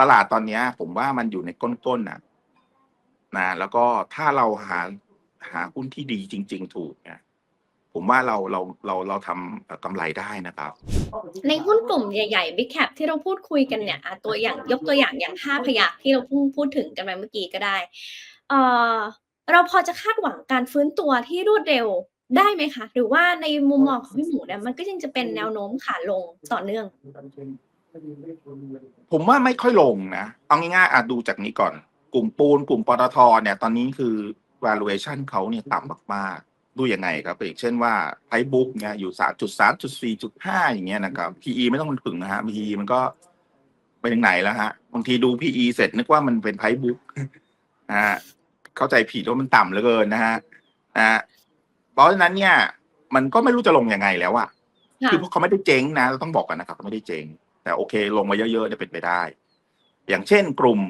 ตลาดตอนเนี้ย ผมว่ามันอยู่ในก้นๆนะนะแล้วก็ถ้าเราหาหาหุ้นที่ดีจริง ๆ ถูกเนี่ยผมว่าเราเราเราเราทำกำไรได้นะครับ ในหุ้นกลุ่มใหญ่ๆ Big Cap ที่เราพูดคุยกันเนี่ยอะตัวอย่างยกตัวอย่างอย่างห้าพยักที่เราเพิ่งพูดถึงกันไปเมื่อกี้ก็ได้เออเราพอจะคาดหวังการฟื้นตัวที่รวดเร็วได้ไหมคะ หรือว่าในมุมมองของพี่หมูเนี่ยมันก็ยังจะเป็นแนวโน้มขาลงต่อเนื่อง ผมว่าไม่ค่อยลงนะ เอาง่ายๆอาจดูจากนี้ก่อน กลุ่มปูน กลุ่มปตทเนี่ย ตอนนี้คือ valuation เขาเนี่ยต่ำมากๆ ดูยังไงครับอย่างเช่นว่าไพบุ๊กเนี่ยอยู่สามจุดสามจุดสี่จุดห้าอย่างเงี้ยนะครับ PE ไม่ต้องมันถึงนะฮะ PE มันก็ไปถึงไหนแล้วฮะ บางทีดู PE เสร็จนึกว่ามันเป็นไพบุ๊กนะฮะเข้าใจผิดว่ามันต่ำเหลือเกินนะฮะนะฮะเพราะฉะนั้นเนี่ย มันก็ไม่รู้จะลงยังไงแล้วอะค่ะคือพวกเขาไม่ได้เจ๊งนะเราต้องบอกกันนะครับเขาไม่ได้เจ๊ง แต่โอเค ลงมาเยอะๆเนี่ยเป็นไปได้ อย่างเช่นกลุ่ม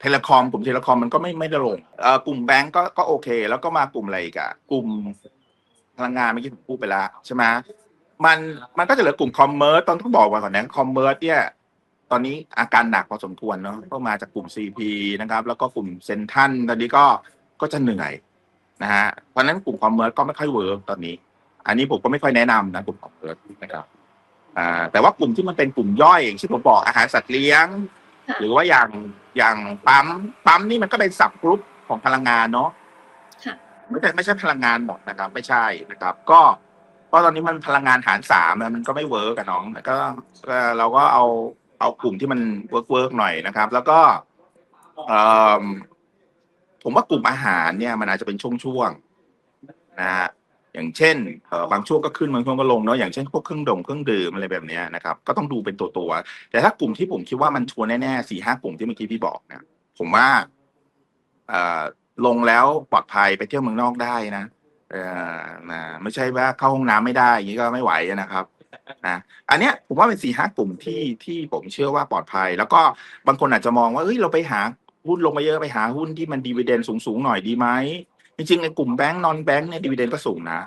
เทเลคอมกลุ่มเทเลคอมมันก็ไม่ไม่ได้ลงเอ่อกลุ่มแบงก์ก็ก็โอเค แล้วก็มากลุ่มอะไรอีกอะกลุ่มพลังงานเมื่อกี้ผมพูดไปแล้วใช่ไหมมันมันก็จะเหลือกลุ่มคอมเมอร์ตอนต้องบอกไว้ก่อนนะคอมเมอร์เนี่ยตอนนี้อาการหนักพอสมควรเนาะก็มาจากกลุ่ม CP นะครับ แล้วก็กลุ่มเซนทันตอนนี้ก็ก็จะเหนื่อยนะฮะเพราะฉะนั้นกลุ่มคอมเมอร์ก็ไม่ค่อยเวิร์กตอนนี้ อันนี้ผมก็ไม่ค่อยแนะนำนะกลุ่มคอมเมอร์นะครับ อ่าแต่ว่ากลุ่มที่มันเป็นกลุ่มย่อยอย่างที่ผมบอกอาหารสัตว์เลี้ยงค่ะหรือว่าอย่างอย่างปั๊มปั๊มนี่มันก็เป็นสับกรุ๊ปของพลังงานเนาะค่ะไม่ใช่ไม่ใช่พลังงานหมดนะครับ ไม่ใช่นะครับ ก็ก็ตอนนี้มันพลังงานหารสามอะมันก็ไม่เวิร์กกับน้องก็ก็เราก็เอาเอากลุ่มที่มันเวิร์กเวิร์กหน่อยนะครับ แล้วก็เอ่อผมว่ากลุ่มอาหารเนี่ย มันอาจจะเป็นช่วงๆนะฮะ อย่างเช่นบางช่วงก็ขึ้นบางช่วงก็ลงเนาะอย่างเช่นพวกเครื่องดงเครื่องดื่มอะไรแบบนี้นะครับก็ต้องดูเป็นตัวตัวแต่ถ้ากลุ่มที่ผมคิดว่ามันชัวร์แน่ๆสี่ห้ากลุ่มที่เมื่อกี้พี่บอกเนี่ยผมว่าลงแล้วปลอดภัยไปเที่ยวเมืองนอกได้นะนะไม่ใช่ว่าเข้าห้องน้ำไม่ได้อย่างนี้ก็ไม่ไหวนะครับนะอันเนี้ยผมว่าเป็นสี่ห้ากลุ่มที่ที่ผมเชื่อว่าปลอดภัย แล้วก็บางคนอาจจะมองว่าเอ้ยเราไปหาหุ้นลงมาเยอะไปหาหุ้นที่มันดีเวเดนสูงๆหน่อยดีไหม จริงๆในกลุ่มแบงก์นอนแบงก์เนี่ยดีเวเดนก็สูงนะ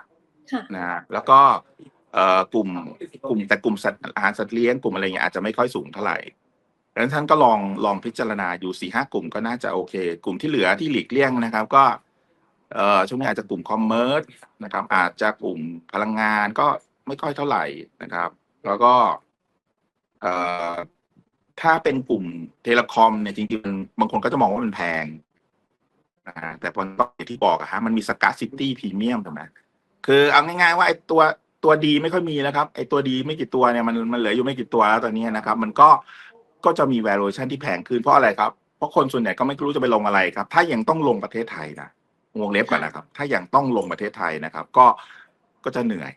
ค่ะนะฮะแล้วก็เอ่อกลุ่มกลุ่มแต่กลุ่มสัตว์อาหารสัตว์เลี้ยงกลุ่มอะไรเงี้ยอาจจะไม่ค่อยสูงเท่าไหร่ดังนั้นท่านก็ลองลองพิจารณาอยู่สี่ห้ากลุ่มก็น่าจะโอเค กลุ่มที่เหลือที่หลีกเลี่ยงนะครับ ก็เอ่อช่วงนี้อาจจะกลุ่มคอมเมอร์สนะครับ อาจจะกลุ่มพลังงานก็ไม่ค่อยเท่าไหร่นะครับ แล้วก็เอ่อถ้าเป็นกลุ่มเทเลคอมเนี่ยจริงๆมันบางคนก็จะมองว่ามันแพง นะฮะแต่พออย่างที่บอกอะฮะมันมีสกัดซิตี้พรีเมียมถูกไหมคือเอาง่ายๆว่าไอ้ตัวตัวดีไม่ค่อยมีแล้วครับไอ้ตัวดีไม่กี่ตัวเนี่ยมันมันเหลืออยู่ไม่กี่ตัวแล้วตอนนี้นะครับ มันก็ก็จะมี valuation ที่แพงขึ้นเพราะอะไรครับ เพราะคนส่วนใหญ่ก็ไม่รู้จะไปลงอะไรครับ ถ้ายังต้องลงประเทศไทยนะวงเล็บก่อนนะครับ ถ้ายังต้องลงประเทศไทยนะครับ ก็ก็จะเหนื่อย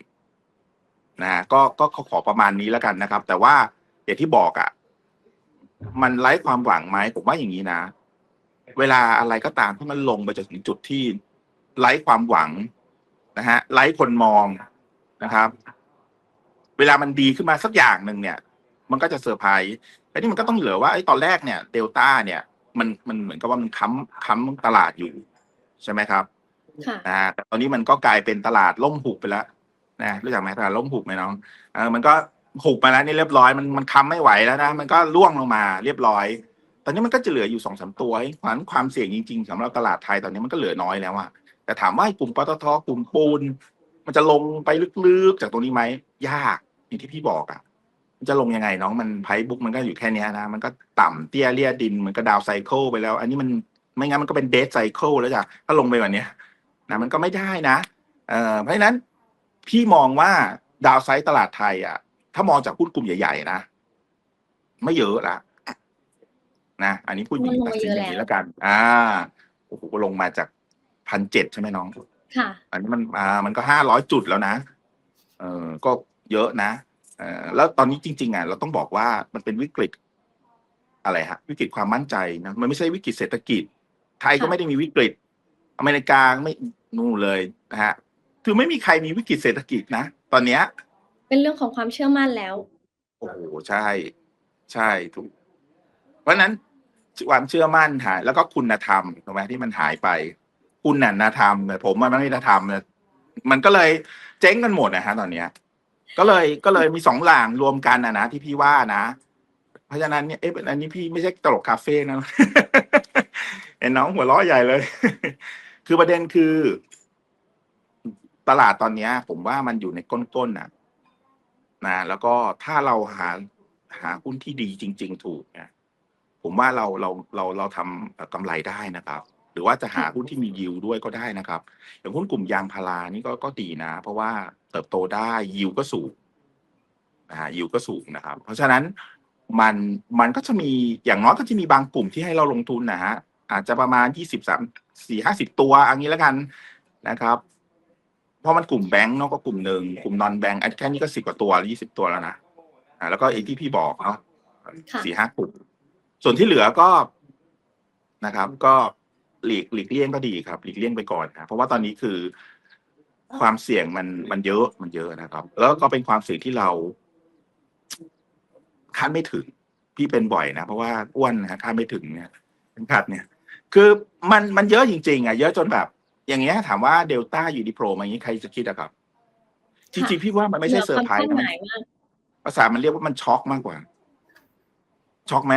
นะฮะก็ก็ขอประมาณนี้แล้วกันนะครับ แต่ว่าอย่างที่บอกอะ่ะ มันไร้ความหวังไหมผมว่าอย่างนี้นะ เวลาอะไรก็ตามที่มันลงไปจนถึงจุดที่ไร้ความหวังนะฮะไลฟ์คนมองนะครับ เวลามันดีขึ้นมาสักอย่างหนึ่งเนี่ย มันก็จะเซอร์ไพรส์แต่นี่มันก็ต้องเหลือว่าไอ้ตอนแรกเนี่ยเดลต้าเนี่ย มันมันเหมือนกับว่ามันค้ำค้ำตลาดอยู่ ใช่ไหมครับค่ะนะฮะแต่ตอนนี้มันก็กลายเป็นตลาดล่มหุบไปแล้วนะรู้จักไหมตลาดล่มหุบไหมน้องเออมันก็หุบไปแล้วนี่เรียบร้อยมันมันค้ำไม่ไหวแล้วนะมันก็ร่วงลงมาเรียบร้อยต อนนี้มันก็จะเหลืออยู่สองสามตัวเพราะความเสี่ยงจริงๆสำหรับตลาดไทยตอนนี้มันก็เหลือน้อยแล้วอะแต่ถามว่ากลุ่มปตทกลุ่มปูน มันจะลงไปลึกๆจากตรงนี้ไหมยากอย่างที่พี่บอกอะมันจะลงยังไงน้องมันไพ่บุ๊กมันก็อยู่แค่นี้นะ มันก็ต่ำเตี้ยเลียดินมันก็ดาวไซเคิลไปแล้ว อันนี้มันไม่งั้นมันก็เป็นเดทไซเคิลแล้วจ้ะถ้าลงไปแบบนี้นะมันก็ไม่ได้นะเอ่อเพราะฉะนั้นพี่มองว่าดาวไซต์ตลาดไทยอะถ้ามองจากหุ้นกลุ่มใหญ่ ๆ นะไม่เยอะละ นะอันนี้พูดอย่างนี้มันลงตัดมาสินเยอะอย่างนี้แล้วแล้วกัน อ่าโอ้โหลงมาจากพันเจ็ดใช่ไหมน้อง ค่ะ อันนี้มันอ่ามันก็ห้าร้อยจุดแล้วนะ เออก็เยอะนะเออแล้วตอนนี้จริง ๆอะเราต้องบอกว่ามันเป็นวิกฤต อะไรฮะ วิกฤตความมั่นใจนะมันไม่ใช่วิกฤตเศรษฐกิจ ไทยก็ค่ะไม่ได้มีวิกฤต อเมริกาไม่นู่นเลยนะฮะคือไม่มีใครมีวิกฤตเศรษฐกิจนะตอนเนี้ย เป็นเรื่องของความเชื่อมั่นแล้ว โอ้โหใช่ ใช่ถูก เพราะฉะนั้น ความเชื่อมั่นหายแล้วก็คุณธรรมถูกไหมที่มันหายไป คุณนันธรรมเนี่ยผมมันไม่ได้ธรรมเนี่ยมันก็เลยเจ๊งกันหมดนะฮะ ตอนเนี้ย ก็เลยก็เลยมีสองหลางรวมกันนะนะที่พี่ว่านะ เพราะฉะนั้นเนี่ยเอ๊ะอันนี้พี่ไม่ใช่ตลกคาเฟ่นะเห็นน้องหัวเราะใหญ่เลย คือประเด็นคือ ตลาดตอนเนี้ย ผมว่ามันอยู่ในก้นๆน่ะนะแล้วก็ถ้าเราหาหาหุ้นที่ดีจริง ๆ ถูกเนี่ย ผมว่าเราเราเราเราทำเอ่อกำไรได้นะครับ หรือว่าจะหาหุ้นที่มียิวด้วยก็ได้นะครับ อย่างหุ้นกลุ่มยางพารานี่ก็ก็ดีนะ เพราะว่าเติบโตได้ยิวก็สูงนะฮะยิวก็สูงนะครับ เพราะฉะนั้นมันมันก็จะมีอย่างน้อยก็จะมีบางกลุ่มที่ให้เราลงทุนนะฮะอาจจะประมาณยี่สิบสามสี่ห้าสิบตัวอันนี้แล้วกันนะครับเพราะมันกลุ่มแบงก์เนาะก็กลุ่มหนึ่งกลุ่มนอนแบงก์แค่นี้ก็สิบกว่าตัวยี่สิบตัวแล้วนะอ่าแล้วก็ไอ้ที่พี่บอกเนาะค่ะสี่ห้ากลุ่ม ส่วนที่เหลือก็นะครับ ก็หลีกหลีกเลี่ยงก็ดีครับ หลีกเลี่ยงไปก่อนนะเพราะว่าตอนนี้คือความเสี่ยงมันมันเยอะมันเยอะนะครับ แล้วก็เป็นความเสี่ยงที่เราคาดไม่ถึง พี่เป็นบ่อยนะ เพราะว่าอ้วนนะคาดไม่ถึงเนี่ยเป็นขาดเนี่ย คือมันมันเยอะจริง ๆอะเยอะจนแบบ อย่างเงี้ย ถามว่าเดลต้าอยู่ดีโผล่มาอย่างนี้ใครจะคิดอะครับ จริงๆพี่ว่ามันไม่ใช่เซอร์ไพรส์หนือความคาดหนะมายมากภาษามันเรียกว่ามันช็อกมากกว่า ช็อกไหม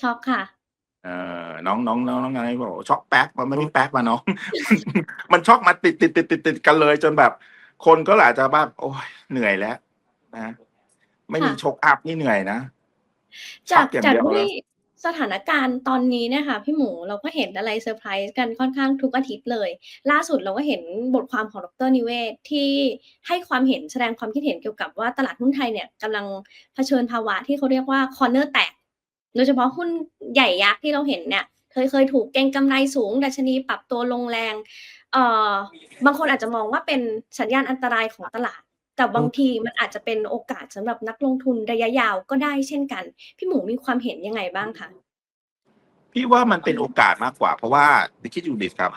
ช็อกค่ะ เออน้องน้องน้องน้องอะไรบอกช็อกแป๊กมันไม่มีแป๊กมาน้อง มันช็อกมาติดติดติดติดติดกันเลย จนแบบ คนก็อาจจะแบบโอ้ยเหนื่อยแล้วนะไม่มีค่ะ ชกอัพนี่เหนื่อยนะจากช็อกอย่างจากเดียวที่สถานการณ์ตอนนี้เนี่ยค่ะพี่หมูเราก็เห็นอะไรเซอร์ไพรส์กันค่อนข้างทุกอาทิตย์เลย ล่าสุดเราก็เห็นบทความของดรนิเวศน์ที่ให้ความเห็นแสดงความคิดเห็นเกี่ยวกับว่าตลาดหุ้นไทยเนี่ยกำลังเผชิญภาวะที่เขาเรียกว่าคอร์เนอร์แตก โดยเฉพาะหุ้นใหญ่ยักษ์ที่เราเห็นเนี่ยเคยเคยถูกเก็งกำไรสูง ดัชนีปรับตัวลงแรงเอ่อบางคนอาจจะมองว่าเป็นสัญญาณอันตรายของตลาด แต่บางทีมันอาจจะเป็นโอกาสสำหรับนักลงทุนระยะยาวก็ได้เช่นกัน พี่หมูมีความเห็นยังไงบ้างคะพี่ว่ามันเป็นโอกาสมากกว่า เพราะว่าคิดอยู่ดิครับ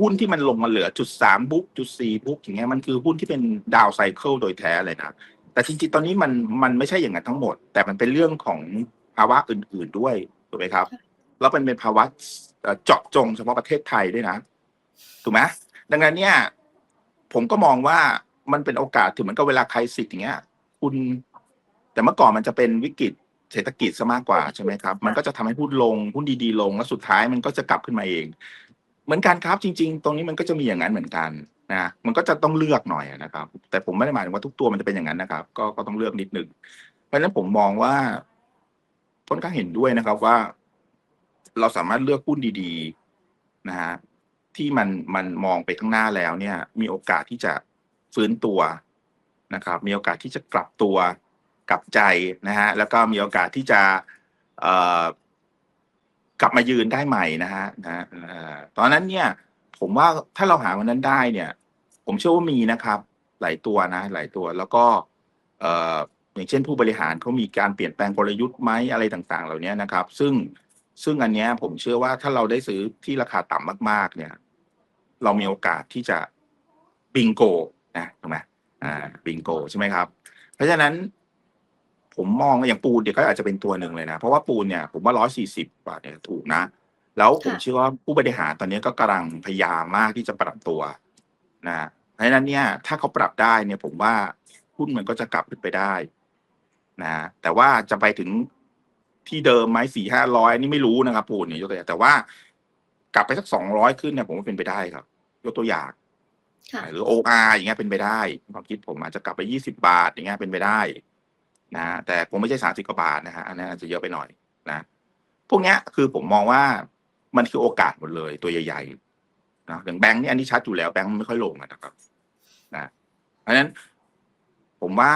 หุ้นที่มันลงมาเหลือจุดสามบุ๊กจุดสี่บุ๊กอย่างเงี้ยมันคือหุ้นที่เป็นดาวไซเคิลโดยแท้เลยนะแต่จริงๆตอนนี้มันมันไม่ใช่อย่างนั้นทั้งหมด แต่มันเป็นเรื่องของ ภาวะอื่น ๆด้วยถูกไหมครับ แล้วมันเป็นภาวะเอ่อเจาะจงเฉพาะประเทศไทยด้วยนะถูกไหมดังนั้นเนี่ย ผมก็มองว่ามันเป็นโอกาสถึงเหมือนกับเวลาใครสิทธิ์อย่างเงี้ย คุณ แต่เมื่อก่อนมันจะเป็นวิกฤตเศรษฐกิจซะมากกว่าใช่ไหมครับ มันก็จะทำให้หุ้นลงหุ้นดีๆ ลงแล้วสุดท้ายมันก็จะกลับขึ้นมาเอง เหมือนกันครับจริง ๆ ตรงนี้มันก็จะมีอย่างนั้นเหมือนกันนะมันก็จะต้องเลือกหน่อยนะครับ แต่ผมไม่ได้หมายถึงว่าทุกตัวมันจะเป็นอย่างนั้นนะครับ ก็ก็ต้องเลือกนิดหนึ่งเพราะฉะนั้นผมมองว่า ค่อนข้างเห็นด้วยนะครับว่า เราสามารถเลือกหุ้นดี ๆนะฮะที่มันมันมองไปข้างหน้าแล้วเนี่ย มีโอกาสที่จะฟื้นตัวนะครับ มีโอกาสที่จะกลับตัวกลับใจนะฮะแล้วก็มีโอกาสที่จะเอ่อกลับมายืนได้ใหม่นะฮะนะตอนนั้นเนี่ย ผมว่าถ้าเราหาวันนั้นได้เนี่ย ผมเชื่อว่ามีนะครับ หลายตัวนะ หลายตัวแล้วก็ อ่ออย่างเช่นผู้บริหารเขามีการเปลี่ยนแปลงกลยุทธ์ไหมอะไรต่างๆ เหล่านี้นะครับ ซึ่งซึ่งอันเนี้ยผมเชื่อว่าถ้าเราได้ซื้อที่ราคาต่ำมาก ๆ เนี่ย เรามีโอกาสที่จะบิงโกนะถูกไหมอ่าบิงโกใช่ไหมครับ เพราะฉะนั้น ผมมองอย่างปูนเดี๋ยวก็อาจจะเป็นตัวหนึ่งเลยนะ เพราะว่าปูนเนี่ยผมว่าร้อยสี่สิบบาทเนี่ยถูกนะ แล้วผมค่ะเชื่อว่าผู้บริหารตอนนี้ก็กำลังพยายามมากที่จะปรับตัวนะเพราะฉะนั้นเนี่ย ถ้าเขาปรับได้เนี่ย ผมว่าหุ้นมันก็จะกลับขึ้นไปได้ นะแต่ว่าจะไปถึงที่เดิมไหมสี่ห้าร้อยนี่ไม่รู้นะครับปูนเนี่ยยกตัวอย่างแต่ว่ากลับไปสักสองร้อยขึ้นเนี่ยผมว่าเป็นไปได้ครับ ยกตัวอย่างค่ะหรือ OR อย่างเงี้ยเป็นไปได้ความคิดผมอาจจะกลับไปยี่สิบาทอย่างเงี้ยเป็นไปได้นะแต่คงไม่ใช่สามสิบกว่าบาทนะฮะอันนั้นอาจจะเยอะไปหน่อยนะพวกเนี้ยคือผมมองว่ามันคือโอกาสหมดเลยตัวใหญ่ๆนะอย่างแบงค์นี่อันนี้ชัดอยู่แล้วแบงค์มันไม่ค่อยลงอะนะครับนะเพราะฉะนั้นผมว่า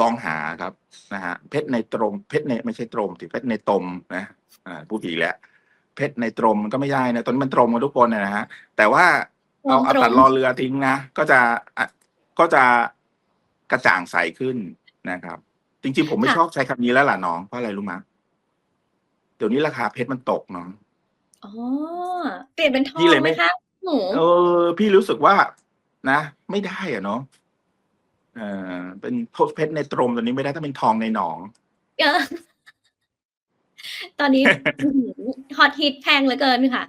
ลองหาครับนะฮะเพชรในตรมเพชรในไม่ใช่ตรมติเพชรในตมนะอ่าพูดผีกแล้วเพชรในตรมมันก็ไม่ได้นะตอนนี้มันตรงกันทุกคนนะฮะแต่ว่าเอาเอาตัดรอเรือทิ้งนะก็จะอะก็จะกระจ่างใสขึ้นนะครับ จริงๆ ผมไม่ค่ะชอบใช้คำนี้แล้วล่ะน้องเพราะอะไรรู้ไหมยเดี๋ยวนี้ราคาเพชรมันตกน้องอ๋อเปลี่ยนเป็นทองพี่เลยไหไม่มคะหมูเออ พี่รู้สึกว่านะ ไม่ได้อะเนาะ เออเป็นเพชรในตรมตอนนี้ไม่ได้ถ้าเป็นทองในหนอง ตอนนี้ ฮอตฮิตแพงเหลือเกินค่ะ